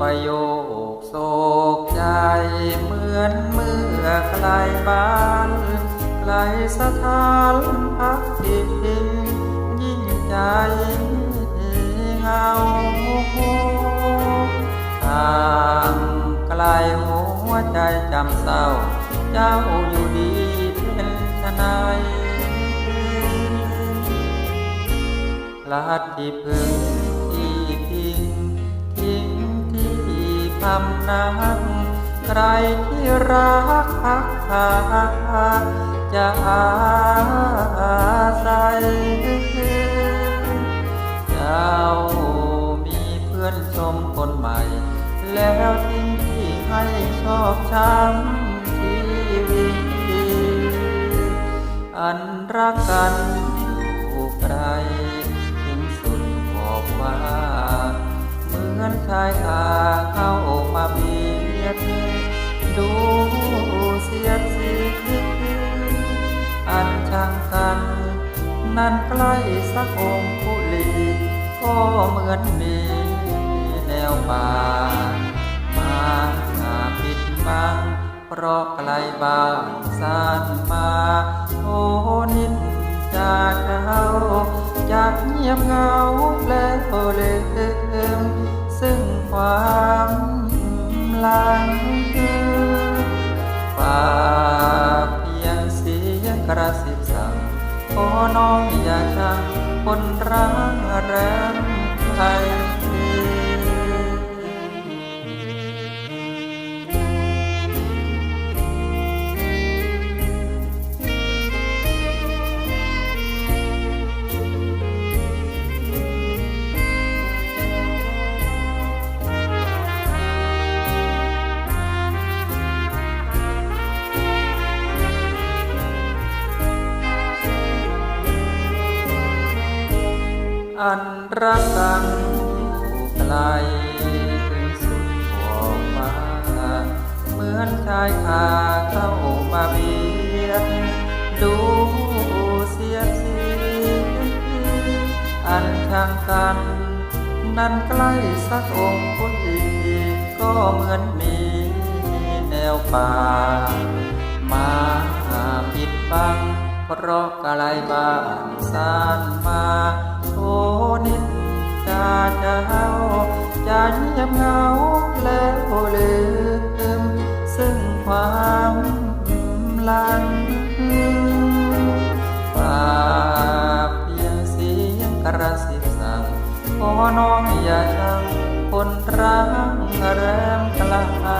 ประโยคโศกใจ เหมือนเมื่อไกลบ้านไกลสถานพักพิงยิ่งใจเหงาทางไกลหัวใจจำเศร้า เจ้าอยู่ดีเป็นชนายลัดที่พึ่ง พำนักใครที่รักพักพาจะอาศัยเจ้ามีเพื่อนชมคนใหม่ แล้วทิ้งที่ให้ชอบช้ำชีวิตอันรักกันอยู่ไกลถึงสุดขอบว่า อนชายคาเข้ามาเบียด ดูเสียดสีอันช่างกัน นั่นใกล้สักองค์คุลีก็เหมือนมีแนวป่า มาหาปิดบังเพราะไกลบ้านสานมาโอ้นิดจากเจ้าจากเงียบเงาแล้วากเพียงเสียงกระสิบสั่งขอน้องอย่าชังคนรักแรมใคร อันรักกันอยู่ไกลถึงสุดขอบฟ้าเหมือนชายคาเข้ามาเบียดดูเสียดสีอันช่างกัน นั้นใกล้สักองค์คนดีก็เหมือนมีแนวป่า มาปิดบัง เพราะกะไรบ้านสานมาโอ้นิดจาเจ้าจะเงียบเงาแล้วลืมซึ่งความลังฝากเพียงเสียงกระซิบสั่งขอน้องอย่าชังคนรักแรมไกล